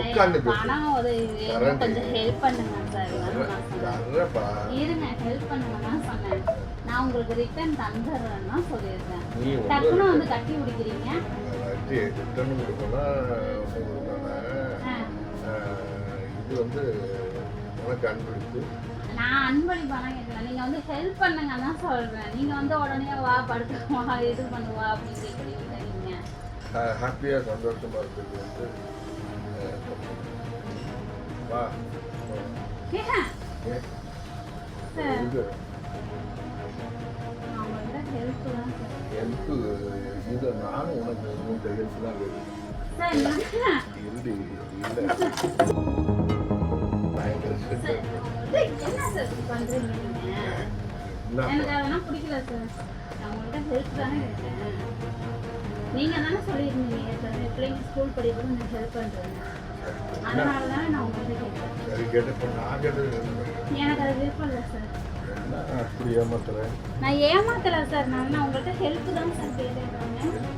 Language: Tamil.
உட்காந்து கொஞ்சம் ஹெல்ப் பண்ணுங்க சார் இருங்க ஹெல்ப் பண்ணுங்கன்னு சொன்னேன். நான் உங்களுக்கு ரிட்டர்ன் தந்துடுறேன்னா சொல்லியிருக்கேன் ஒன்று வந்து கட்டி பிடிக்கிறீங்க ரிட்டர்ன். இது வந்து உனக்கு அன்பளிப்பு. நான் அன்பளி பணம் கேட்கல. நீங்க வந்து ஹெல்ப் பண்ணுங்க தான் சொல்றேன். நீங்க வந்து உடனே வா படுத்து வா இது பண்ணுவா அப்படின்னு கேட்குறீங்க நீங்க ஹாப்பியாக சந்தோஷமாக இருக்கிறது வந்து வா இது நானும் உனக்கு இந்த ஹெல்ப் தான் வேணும் இல்லை. சார் இப்படி எனக்கு அதெல்லாம் பிடிக்கல சார் நான் உங்கள்கிட்ட ஹெல்ப் தானே கேட்டேன். நீங்க தானே சொல்லியிருந்தீங்க ஏற்கனவே பிள்ளைங்க ஸ்கூல் படிக்கிறது நான் ஹெல்ப் பண்றேன் அதனால தானே நான் உங்கள்கிட்ட கேட்டேன் பண்ணுறேன்? எனக்கு அது விருப்பம் இல்லை சார் நான் ஏமாத்தல சார் நான் உங்கள்கிட்ட ஹெல்ப் தான் சார் கேட்டேன்.